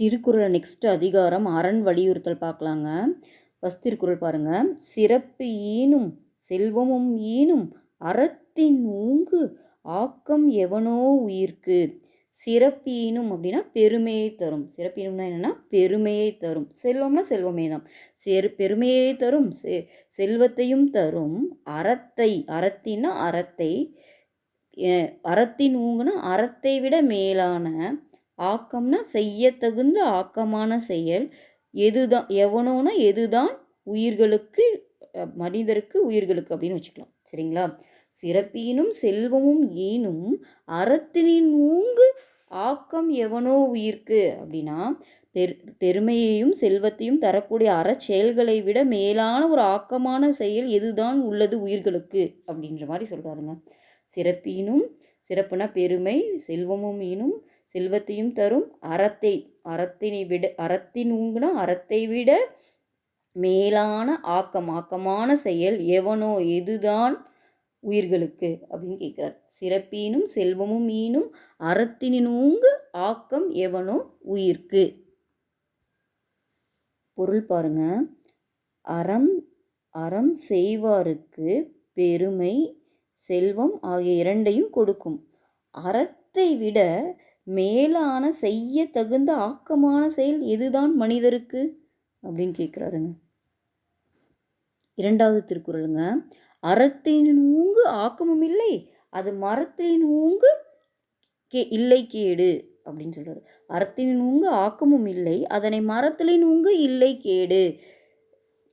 Thirukkural next அதிகாரம் அரண் வலியுறுத்தல் பார்க்கலாங்க. ஃபஸ்ட் திருக்குறள் பாருங்க. சிறப்பு ஈனும் செல்வமும் ஈனும் அறத்தின் ஊங்கு ஆக்கம் எவனோ உயிர்க்கு. சிறப்பீனும் அப்படின்னா பெருமையை தரும். சிறப்பீனும்னா என்னென்னா பெருமையை தரும். செல்வம்னா செல்வமே தான். செரு பெருமையை தரும் செ செல்வத்தையும் தரும். அறத்தை அறத்தின்னா அறத்தை அறத்தின் ஊங்குனா அறத்தை விட மேலான ஆக்கம்னா செய்ய தகுந்த ஆக்கமான செயல். எதுதான் எவனோனா எதுதான் உயிர்களுக்கு மனிதருக்கு உயிர்களுக்கு அப்படின்னு வச்சுக்கலாம். சரிங்களா? சிறப்பீனும் செல்வமும் ஈனும் அறத்தினின் ஊங்கு ஆக்கம் எவனோ உயிர்க்கு அப்படின்னா பெரு பெருமையையும் செல்வத்தையும் தரக்கூடிய அறச்செயல்களை விட மேலான ஒரு ஆக்கமான செயல் எதுதான் உள்ளது உயிர்களுக்கு அப்படின்ற மாதிரி சொல்கிறாருங்க சிறப்பீனும் சிறப்புனா பெருமை செல்வமும் ஈனும் செல்வத்தையும் தரும். அறத்தை அறத்தினை விட அறத்தின் ஊங்குனா அறத்தை விட மேலான ஆக்கம் ஆக்கமான செயல் எவனோ எதுதான் உயிர்களுக்கு? அப்படின்னு கேட்குறார். சிறப்பீனும் செல்வமும் ஈனும் அறத்தினூங்கு ஆக்கம் எவனோ உயிர்க்கு? பொருள் பாருங்க. அறம் அறம் செய்வாருக்கு பெருமை செல்வம் ஆகிய இரண்டையும் கொடுக்கும். அறத்தை விட மேலான செய்ய தகுந்த ஆக்கமான செயல் எதுதான் மனிதருக்கு? அப்படின்னு கேட்குறாருங்க இரண்டாவது திருக்குறளுங்க. அறத்தின் ஊங்கு ஆக்கமும் இல்லை அது மரத்தின் ஊங்கு கே இல்லை கேடு அப்படின்னு சொல்றாரு. அறத்தின் ஊங்கு ஆக்கமும் இல்லை அதனை மரத்திலின் ஊங்கு இல்லை கேடு.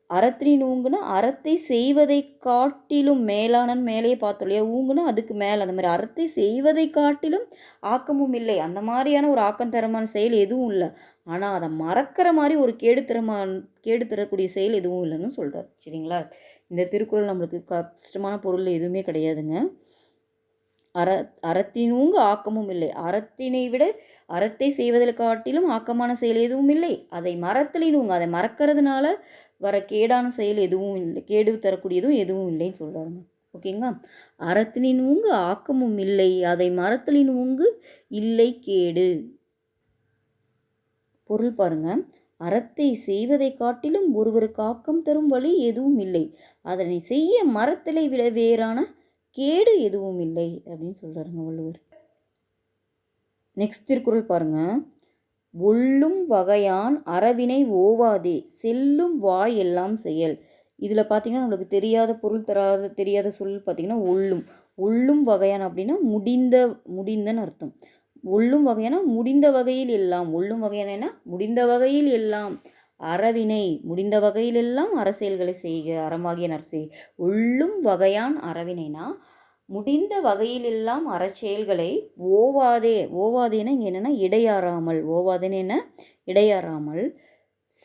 அறத்தின் ஊங்குனா அறத்தை செய்வதை காட்டிலும் மேலானன் மேலேயே பார்த்தோம் இல்லையா ஊங்குனா அதுக்கு மேலே. அந்த மாதிரி அறத்தை செய்வதை காட்டிலும் ஆக்கமும் இல்லை. அந்த மாதிரியான ஒரு ஆக்கம் தரமான செயல் எதுவும் இல்லை. ஆனால் அதை மறக்கிற மாதிரி ஒரு கேடு தரமான கேடு தரக்கூடிய செயல் எதுவும் இல்லைன்னு சொல்கிறார் சரிங்களா? இந்த திருக்குறள் நம்மளுக்கு கஷ்டமான பொருள் எதுவுமே கிடையாதுங்க. அற அறத்தினூங்கு ஆக்கமும் இல்லை. அறத்தினை விட அறத்தை செய்வதில் காட்டிலும் ஆக்கமான செயல் எதுவும் இல்லை. அதை மரத்திலினூங்க அதை மறக்கிறதுனால வர கேடான செயல் எதுவும் இல்லை. கேடு தரக்கூடியதும் எதுவும் இல்லைன்னு சொல்கிறாருங்க ஓகேங்களா? அறத்தினின் ஊங்கு ஆக்கமும் இல்லை. அதை மரத்திலின் ஊங்கு இல்லை கேடு. பொருள் பாருங்க. அறத்தை செய்வதை காட்டிலும் ஒருவருக்கு ஆக்கம் தரும் வழி எதுவும் இல்லை. அதனை செய்ய மரத்தலை விட வேறான கேடு எதுவும் இல்லை அப்படின்னு சொல்றாருங்க வள்ளுவர். நெக்ஸ்ட் திருக்குறள் பாருங்கள் உள்ளும் வகையான் அறவினை ஓவாதே செல்லும் வாய் எல்லாம் செயல். இதில் பார்த்தீங்கன்னா நம்மளுக்கு தெரியாத பொருள் தராத தெரியாத சொல் பார்த்தீங்கன்னா உள்ளும். உள்ளும் வகையான் அப்படின்னா முடிந்த முடிந்தன்னு அர்த்தம். உள்ளும் வகையான முடிந்த வகையில் எல்லாம். உள்ளும் வகையான முடிந்த வகையில் எல்லாம். அறவினை முடிந்த வகையில் எல்லாம் அரசியல்களை செய்க அறமாகிய நரசே ஒள்ளும் வகையான் அறவினைனா முடிந்த வகையிலெல்லாம் அறச்செயல்களை ஓவாதே ஓவாதேன இங்கே என்னென்னா இடையாறாமல் ஓவாதேன்னு என்ன? இடையாறாமல்.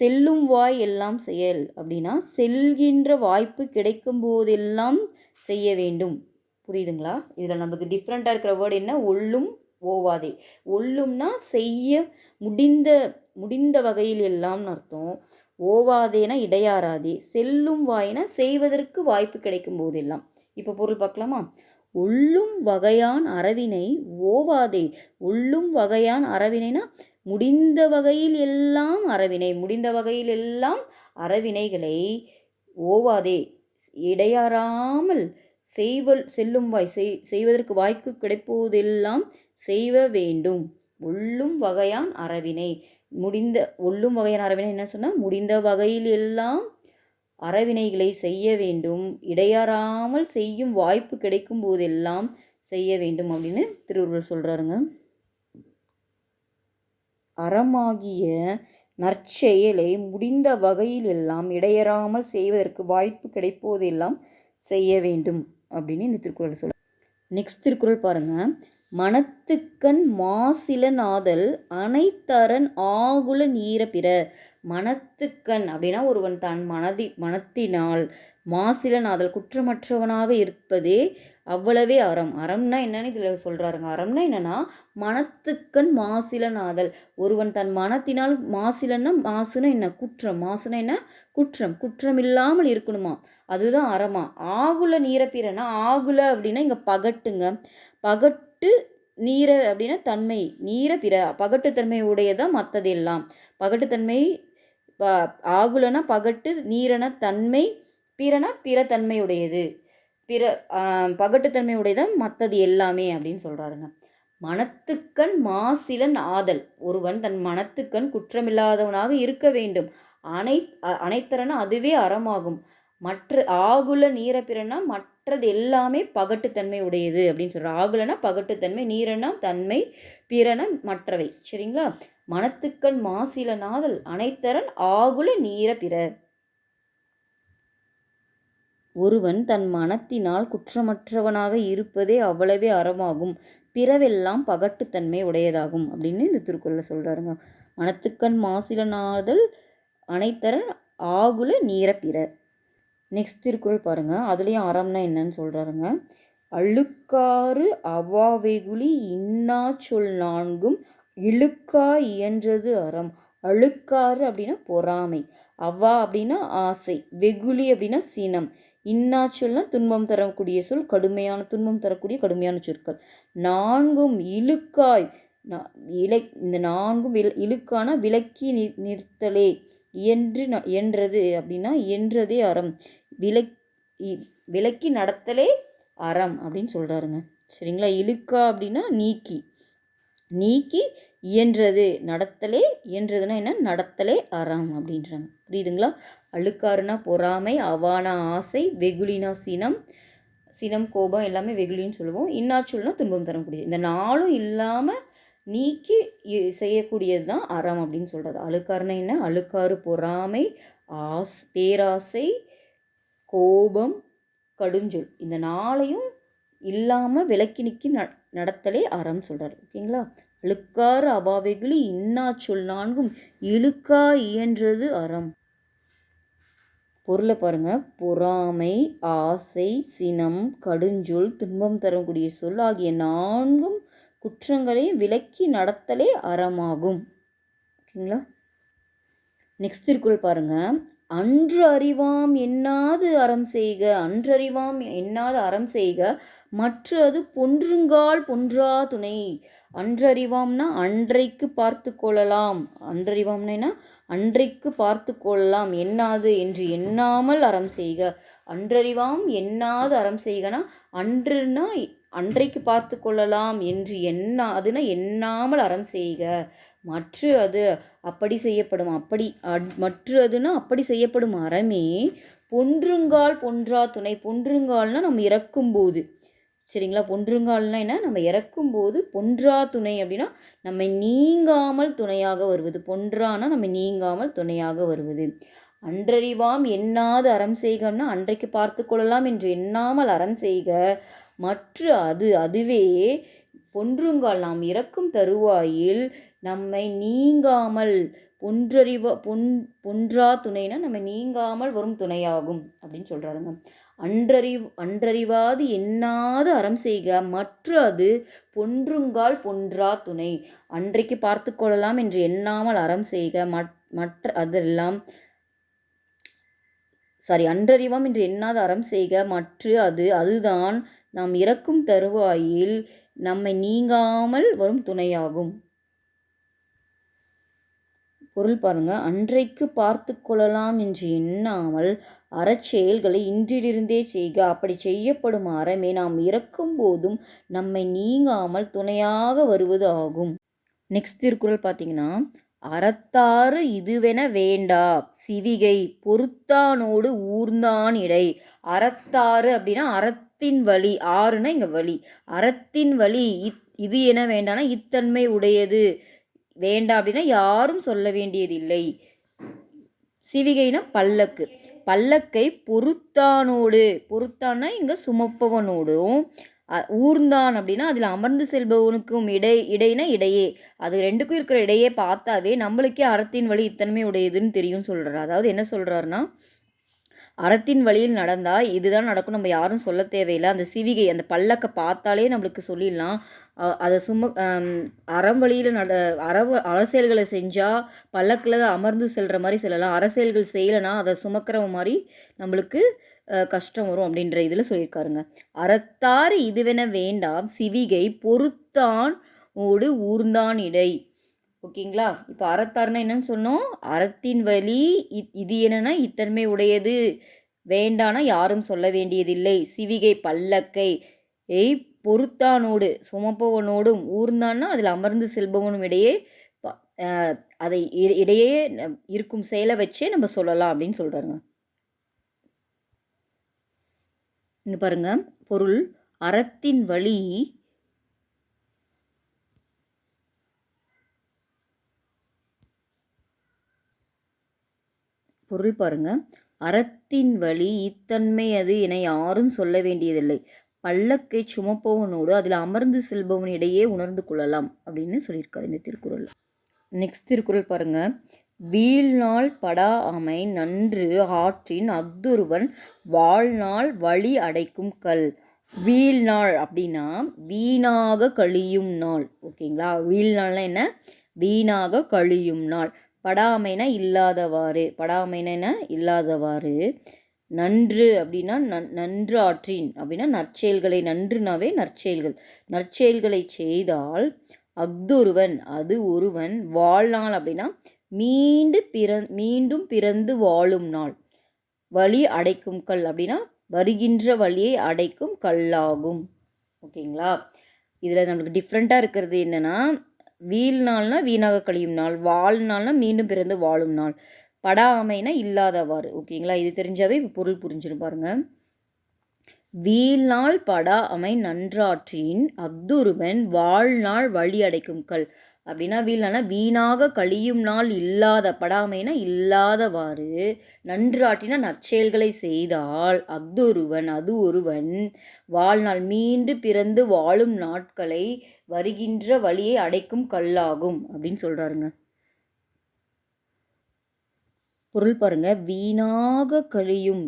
செல்லும் வாய் எல்லாம் செயல் அப்படின்னா செல்கின்ற வாய்ப்பு கிடைக்கும் போதெல்லாம் செய்ய வேண்டும். புரியுதுங்களா? இதில் நமக்கு டிஃப்ரெண்ட்டாக இருக்கிற வேர்டு என்ன? ஒள்ளும் ஓவாதே. ஒள்ளும்னா செய்ய முடிந்த முடிந்த வகையில் எல்லாம்னு அர்த்தம். ஓவாதேனா இடையாறாதே. செல்லும் வாயினா செய்வதற்கு வாய்ப்பு கிடைக்கும் போதெல்லாம் இப்போ பொருள் பார்க்கலாமா? உள்ளும் வகையான் அறவினை ஓவாதே. உள்ளும் வகையான் அறவினைனா முடிந்த வகையில் எல்லாம் அறவினை முடிந்த வகையில் எல்லாம் அறவினைகளை ஓவாதே. இடையாறாமல் செய்வல் செல்லும் வாய் செய் செய்வதற்கு வாய்ப்பு கிடைப்போதெல்லாம் செய்வ வேண்டும். உள்ளும் வகையான் அறவினை முடிந்த உள்ளும் வகையான அறவினை என்ன சொன்னால் முடிந்த வகையில் எல்லாம் அறவினைகளை செய்ய வேண்டும். இடையறாமல் செய்யும் வாய்ப்பு கிடைக்கும் போதெல்லாம் செய்ய வேண்டும் அப்படின்னு திருவள்ளுவர் சொல்கிறாருங்க அறமாகிய நற்செயலை முடிந்த வகையில் எல்லாம் இடையறாமல் செய்வதற்கு வாய்ப்பு கிடைப்போதெல்லாம் செய்ய வேண்டும் அப்படின்னு இந்த திருக்குறள் சொல்ல நெக்ஸ்ட் திருக்குறள் பாருங்க. மனத்துக்கண் மாசிலனாதல் அனைத்தரன் ஆகுல நீர பிற மனத்துக்கண் அப்படின்னா ஒருவன் தன் மனதி மனத்தினால் மாசிலனாதல் குற்றமற்றவனாக இருப்பதே அவ்வளவே அறம். அறம்னா என்னன்னு இதில் சொல்கிறாருங்க அறம்னா என்னன்னா மனத்துக்கண் மாசிலனாதல் ஒருவன் தன் மனத்தினால் மாசிலன்னா மாசுனா என்ன? குற்றம். மாசுனா என்ன? குற்றம். குற்றம் இல்லாமல் இருக்கணுமா? அதுதான் அறமா. ஆகுல நீரப்பிறனா ஆகுல அப்படின்னா இங்கே பகட்டுங்க. பகட்டு நீர அப்படின்னா தன்மை. நீர பிற பகட்டுத்தன்மை உடையதான் மற்றதெல்லாம் பகட்டுத்தன்மை ப- ஆகுலனா பகட்டு நீரன தன்மை பிறனா பிற தன்மையுடையது பிற பகட்டுத்தன்மை உடையதான் மற்றது எல்லாமே அப்படின்னு சொல்கிறாருங்க மனத்துக்கண் மாசிலன் ஆதல். ஒருவன் தன் மனத்துக்கண் குற்றமில்லாதவனாக இருக்க வேண்டும். அனை அனைத்தரன அதுவே அறமாகும். மற்ற ஆகுல நீரப்பிறனா மற்றது எல்லாமே பகட்டுத்தன்மை உடையது அப்படின்னு சொல்கிறார் ஆகுலனா பகட்டுத்தன்மை நீரனா தன்மை பிறன மற்றவை. சரிங்களா? மனத்துக்கண் மாசில நாதல் அனைத்தரன் ஆகுல நீர பிற. ஒருவன் தன் மனத்தினால் குற்றமற்றவனாக இருப்பதே அவ்வளவே அறமாகும். பிறவெல்லாம் பகட்டுத்தன்மை உடையதாகும் அப்படின்னு இந்த திருக்குறளில் சொல்றாருங்க. மனத்துக்கண் மாசில நாதல் அனைத்தரன் ஆகுல நீர பிற. நெக்ஸ்ட் திருக்குறள் பாருங்க. அதுலேயும் அறம்னா என்னன்னு சொல்றாருங்க. அழுக்காறு அவாவெகுளி இன்னா சொல் நான்கும் இழுக்கா இயன்றது அறம். அழுக்காறு அப்படின்னா பொறாமை. அவ்வா அப்படின்னா ஆசை. வெகுளி அப்படின்னா சினம். இன்னாச்சொல்னா துன்பம் தரக்கூடிய சொல் கடுமையான துன்பம் தரக்கூடிய கடுமையான சொற்கள். நான்கும் இழுக்காய். இலை இந்த நான்கும் வில இழுக்கான விலக்கி நி நிறுத்தலே. இயன்று ந- இயன்றது அப்படின்னா இயன்றதே அறம். விலக் இ- விலக்கி நடத்தலே அறம் அப்படின்னு சொல்கிறாருங்க சரிங்களா? இழுக்கா அப்படின்னா நீக்கி. நீக்கி இயன்றது நடத்தலே இயன்றதுன்னா என்ன? நடத்தலே அறம் அப்படின்றாங்க. புரியுதுங்களா? அழுக்காறுனா பொறாமை அவானா ஆசை வெகுளினா சினம் சினம் கோபம் எல்லாமே வெகுளின்னு சொல்லுவோம். இன்னாச்சொல்னா துன்பம் தரக்கூடியது. இந்த நாளும் இல்லாமல் நீக்கி இ- செய்யக்கூடியது தான் அறம் அப்படின்னு சொல்கிறாரு அழுக்காருனா என்ன? அழுக்காறு பொறாமை ஆஸ் பேராசை கோபம் கடுஞ்சொல். இந்த நாளையும் இல்லாமல் விலக்கி நிற்கி ந நடத்தலே அறம் சொல்கிறார் ஓகேங்களா? அழுக்காறு அபாவைகளி இன்னா சொல் நான்கும் இழுக்கா இயன்றது அறம். பொருளை பாருங்க. பொறாமை ஆசை சினம் கடுஞ்சொல் துன்பம் தரக்கூடிய சொல் ஆகிய நான்கும் குற்றங்களையும் விலக்கி நடத்தலே அறமாகும். ஓகேங்களா? நெக்ஸ்ட் திருக்குறள் பாருங்கள் அன்று அறிவாம் எண்ணாது அறம் செய்க அன்றறிவாம் எண்ணாது அறம் செய்க மற்ற அது பொன்றுங்கால் பொன்றா துணை. அன்றறிவாம்னா அன்றைக்கு பார்த்து கொள்ளலாம். அன்றறிவாம்னா என்ன? அன்றைக்கு பார்த்து கொள்ளலாம். எண்ணாது என்று எண்ணாமல் அறம் செய்க. அன்றறிவாம் எண்ணாது அறம் செய்கனா? அன்றுனா அன்றைக்கு பார்த்து கொள்ளலாம் என்று எண்ணாதுன்னா எண்ணாமல் அறம் செய்க. மற்ற அது அப்படி செய்யப்படும் அப்படி அட்- மற்ற அதுனா அப்படி செய்யப்படும் அறமே பொன்றுங்கால் பொன்றா துணை. பொன்றுங்கால்னா நம்ம இறக்கும்போது. சரிங்களா? பொன்றுங்கால்னா என்ன? நம்ம இறக்கும்போது பொன்றா துணை அப்படின்னா நம்மை நீங்காமல் துணையாக வருவது. பொன்றானா நம்ம நீங்காமல் துணையாக வருவது. அன்றறிவாம் எண்ணாது அறம் செய்கன்னா அன்றைக்கு பார்த்து கொள்ளலாம் என்று எண்ணாமல் அறம் செய்க. மற்ற அது அதுவே பொன்றுங்கால் நாம் இறக்கும் தருவாயில் நம்மை நீங்காமல் பொன்றறிவ பொன் பொன்றா துணைனா நம்ம நீங்காமல் வரும் துணையாகும் அப்படின்னு சொல்கிறாருங்க அன்றறிவு அன்றறிவாது எண்ணாது அறம் செய்க மற்ற அது பொன்றுங்கால் பொன்றா துணை. அன்றைக்கு பார்த்து கொள்ளலாம் என்று எண்ணாமல் அறம் செய்க மற்ற அதெல்லாம் சாரி அன்றறிவாம் என்று எண்ணாத அறம் செய்க மற்ற அது அதுதான் நாம் இறக்கும் தருவாயில் நம்மை நீங்காமல் வரும் துணையாகும். பொருள் பாருங்க. அன்றைக்கு பார்த்து கொள்ளலாம் என்று எண்ணாமல் அறச்செயல்களை இன்றிலிருந்தே செய்க. அப்படி செய்யப்படும் அறமே நாம் இறக்கும் போதும் நம்மை நீங்காமல் துணையாக வருவது ஆகும். நெக்ஸ்ட் திருக்குறள் பார்த்தீங்கன்னா அறத்தாறு இதுவென வேண்டா. சிவிகை பொறுத்தானோடு ஊர்ந்தான் இடை. அறத்தாறு அப்படின்னா அறத்தின் வழி ஆறுனா இங்க வழி. அறத்தின் வழி இத் இது என வேண்டானா இத்தன்மை உடையது. வேண்டாம் அப்படின்னா யாரும் சொல்ல வேண்டியதில்லை. சிவிகைனா பல்லக்கு. பல்லக்கை பொறுத்தானோடு பொறுத்தான்னா இங்க சுமப்பவனோடும் ஊர்ந்தான் அப்படின்னா அதில் அமர்ந்து செல்பவனுக்கும் இடை இடைனா இடையே. அது ரெண்டுக்கும் இருக்கிற இடையே பார்த்தாவே நம்மளுக்கே அறத்தின் வழி இத்தனமே உடையதுன்னு தெரியும் சொல்கிறார் அதாவது என்ன சொல்கிறாருன்னா அறத்தின் வழியில் நடந்தால் இதுதான் நடக்கும் நம்ம யாரும் சொல்ல தேவையில்லை. அந்த சிவிகை அந்த பல்லக்கை பார்த்தாலே நம்மளுக்கு சொல்லிடலாம். அதை சும அறம் வழியில் நட அறவ அரசியல்களை செஞ்சால் பல்லக்கில் அமர்ந்து செல்கிற மாதிரி செல்லலாம். அரசியல்கள் செய்யலைன்னா அதை சுமக்கிற மாதிரி நம்மளுக்கு கஷ்டம் வரும் அப்படின்ற இதில் சொல்லியிருக்காருங்க. அறத்தாறு இதுவென வேண்டாம் சிவிகை பொறுத்தான் ஓடு ஊர்ந்தான் இடை. ஓகேங்களா? இப்போ அறத்தாருன்னா என்னன்னு சொன்னோம். அறத்தின் வழி இது என்னன்னா இத்தன்மை உடையது. வேண்டானா யாரும் சொல்ல வேண்டியதில்லை. சிவிகை பல்லக்கை. ஏய் பொறுத்தானோடு சுமப்பவனோடும் ஊர்ந்தான்னா அதில் அமர்ந்து செல்பவனும் இடையே ப- அதை இ- இடையே இருக்கும் செயலை வச்சே நம்ம சொல்லலாம் அப்படின்னு சொல்கிறாங்க இங்கே பாருங்க. பொருள் அறத்தின் வழி பொருள் பாருங்க. அறத்தின் வழி இத்தன்மை அது என யாரும் சொல்ல வேண்டியதில்லை. பல்லக்கை சுமப்பவனோடு அதில் அமர்ந்து செல்பவன் இடையே உணர்ந்து கொள்ளலாம் அப்படின்னு சொல்லியிருக்காரு இந்த திருக்குறள். நெக்ஸ்ட் திருக்குறள் பாருங்க. வீழ்நாள் படா அமை நன்று ஆற்றின் அஃதொருவன் வாழ்நாள் வழி அடைக்கும் கல். வீழ்நாள் அப்படின்னா வீணாக கழியும் நாள். ஓகேங்களா? வீழ்நாள்னா என்ன? வீணாக கழியும் நாள். படாமைனா இல்லாதவாறு. படாமைனா இல்லாதவாறு. நன்று அப்படின்னா நன் நன்று ஆற்றின் அப்படின்னா நற்செயல்களை நன்றுனாவே நற்செயல்கள். நற்செயல்களை செய்தால் அஃதொருவன் அது ஒருவன் வாழ்நாள் அப்படின்னா மீண்டு பிற மீண்டும் பிறந்து வாழும் நாள். வழி அடைக்கும் கல் அப்படின்னா வருகின்ற வழியை அடைக்கும் கல்லாகும். ஓகேங்களா? இதில் நம்மளுக்கு டிஃப்ரெண்ட்டாக இருக்கிறது என்னென்னா வீழ்நாள்னா வீணாக கழியும் நாள் வாழ்நாள்னா மீண்டும் பிறந்து வாழும் நாள். படாமைனா இல்லாதவாறு. ஓகேங்களா? இது தெரிஞ்சாவே இப்போ பொருள் புரிஞ்சிடும் பாருங்க. வீழ்நாள் படா அமை நன்றாற்றின் அக்துருவன் வாழ்நாள் வழி அடைக்கும் கல். அப்படின்னா வீழ்னா வீணாக கழியும் நாள் இல்லாத படாமைனா இல்லாதவாறு நன்றாட்டினா நற்செயல்களை செய்தால் அஃதொருவன் அது ஒருவன் வாழ்நாள் மீண்டு பிறந்து வாழும் நாட்களை வருகின்ற வழியை அடைக்கும் கல்லாகும் அப்படின்னு சொல்கிறாருங்க பொருள் பாருங்க வீணாக கழியும்.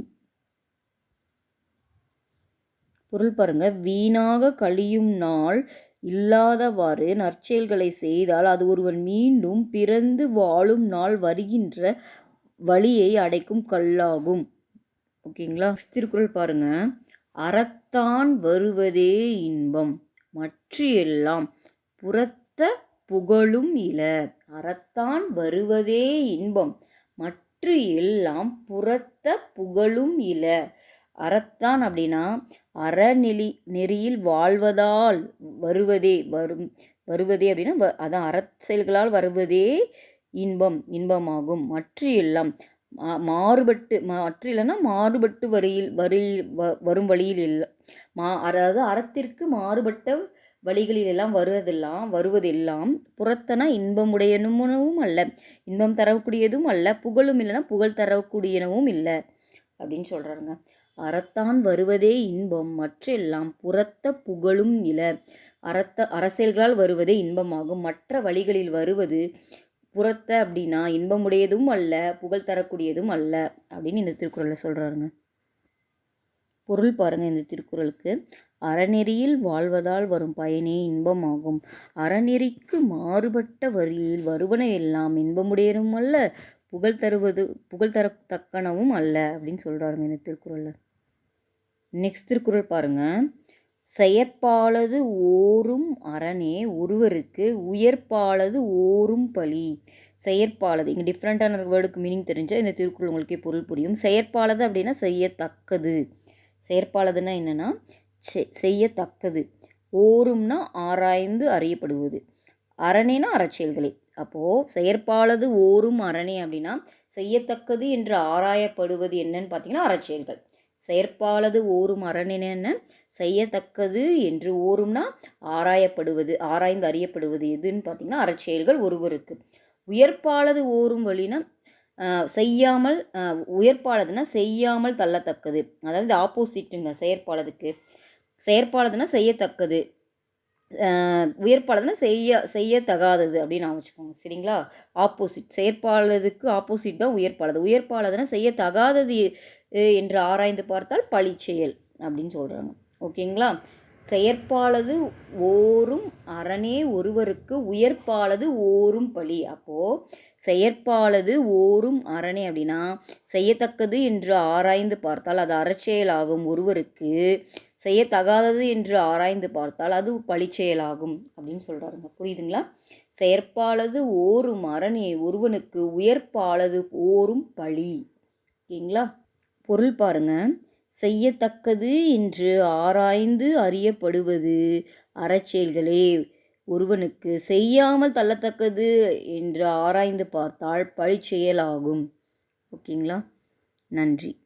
பொருள் பாருங்க வீணாக கழியும் நாள் இல்லாதவாறு நற்செயல்களை செய்தால் அது ஒருவன் மீண்டும் பிறந்து வாழும் நாள் வருகின்ற வழியை அடைக்கும் கல்லாகும். ஓகேங்களா? திருக்குறள் பாருங்க. அறத்தான் வருவதே இன்பம் மற்ற எல்லாம் புறத்த புகழும் இல. அறத்தான் வருவதே இன்பம் மற்ற எல்லாம் புறத்த புகழும் இல. அறத்தான் அப்படின்னா அறநெறி நெறியில் வாழ்வதால் வருவதே வரும் வருவதே அப்படின்னா வ- அதான் செயல்களால் வருவதே இன்பம் இன்பமாகும். மற்ற எல்லாம் மா- மாறுபட்டு மற்ற இல்லைன்னா மாறுபட்டு வரியில் வரியில் வ- வரும் வழியில் இல்லை மா அதாவது அறத்திற்கு மாறுபட்ட வழிகளில் எல்லாம் வருவதெல்லாம் வருவதெல்லாம் புறத்தனா இன்பமுடையனும் அல்ல. இன்பம் தரக்கூடியதும் அல்ல. புகழும் இல்லைன்னா புகழ் தரக்கூடியனவும் இல்லை. அப்படின்னு சொல்கிறாருங்க அறத்தான் வருவதே இன்பம் மற்றெல்லாம் புறத்த புகழும் நில. அறத்த அரசியல்களால் வருவதே இன்பமாகும் மற்ற வழிகளில் வருவது புறத்த அப்படின்னா இன்பமுடையதும் அல்ல புகழ் தரக்கூடியதும் அல்ல அப்படின்னு இந்த திருக்குறளில் சொல்கிறாருங்க பொருள் பாருங்கள் இந்த திருக்குறளுக்கு. அறநெறியில் வாழ்வதால் வரும் பயனே இன்பமாகும். அறநெறிக்கு மாறுபட்ட வரியில் வருவன எல்லாம் இன்பமுடையதும் அல்ல புகழ் தருவது புகழ் தரத்தக்கனவும் அல்ல அப்படின்னு சொல்கிறாருங்க இந்த திருக்குறளில். நெக்ஸ்ட் திருக்குறள் பாருங்கள் செயற்பாலது ஓரும் அரணே ஒருவருக்கு உயர்ப்பாலது ஓரும் பழி செயற்பாலது இங்கே டிஃப்ரெண்ட்டான வேர்டுக்கு மீனிங் தெரிஞ்சால் இந்த திருக்குறள் உங்களுக்கே பொருள் புரியும். செயற்பாலது அப்படின்னா செய்யத்தக்கது. செயற்பாலதுன்னா என்னென்னா செ- செய்யத்தக்கது. ஓரும்னா ஆராய்ந்து அறியப்படுவது. அரணேனா அறச்செயல்களே. அப்போது செயற்பாலது ஓரும் அரணே அப்படின்னா செய்யத்தக்கது என்று ஆராயப்படுவது என்னன்னு பார்த்தீங்கன்னா அறச்செயல்கள். செயற்பாலது ஓரும் அரணேன செய்யத்தக்கது என்று ஓரும்னா ஆராயப்படுவது ஆராய்ந்து அறியப்படுவது எதுன்னு பார்த்தீங்கன்னா அறச்செயல்கள் ஒருவருக்கு. உயர்ப்பாலது ஓரும் வழினா செய்யாமல் உயர்ப்பாளதுனா செய்யாமல் தள்ளத்தக்கது. அதாவது ஆப்போசிட்டுங்க செயற்பாளதுக்கு செயற்பாளதுனா செய்யத்தக்கது. உயர்ப்பாளதுன்னா செய்ய செய்யத்தகாதது அப்படின்னு நான் வச்சுக்கோங்க சரிங்களா? ஆப்போசிட் செயற்பாளதுக்கு ஆப்போசிட் தான் உயர்ப்பாளது உயர்ப்பாளதுன்னா செய்யத்தகாதது என்று ஆராய்ந்து பார்த்தால் பழிச்செயல் அப்படின்னு சொல்கிறாங்க ஓகேங்களா? செயற்பாலது ஓரும் அரணே ஒருவருக்கு உயர்ப்பாலது ஓரும் பழி. அப்போது செயற்பாலது ஓரும் அரணே அப்படின்னா செய்யத்தக்கது என்று ஆராய்ந்து பார்த்தால் அது அறச்செயலாகும் ஒருவருக்கு செய்யத்தகாதது என்று ஆராய்ந்து பார்த்தால் அது பழிச்செயலாகும் அப்படின்னு சொல்கிறாருங்க புரியுதுங்களா? செயற்பாலது ஓரும் அரணியை ஒருவனுக்கு உயர்ப்பாலது ஓரும் பழி. ஓகேங்களா? பொருள் பாருங்க. செய்யத்தக்கது என்று ஆராய்ந்து அறியப்படுவது அறச்செயல்களே. ஒருவனுக்கு செய்யாமல் தள்ளத்தக்கது என்று ஆராய்ந்து பார்த்தால் பழிச்செயலாகும். ஓகேங்களா? நன்றி.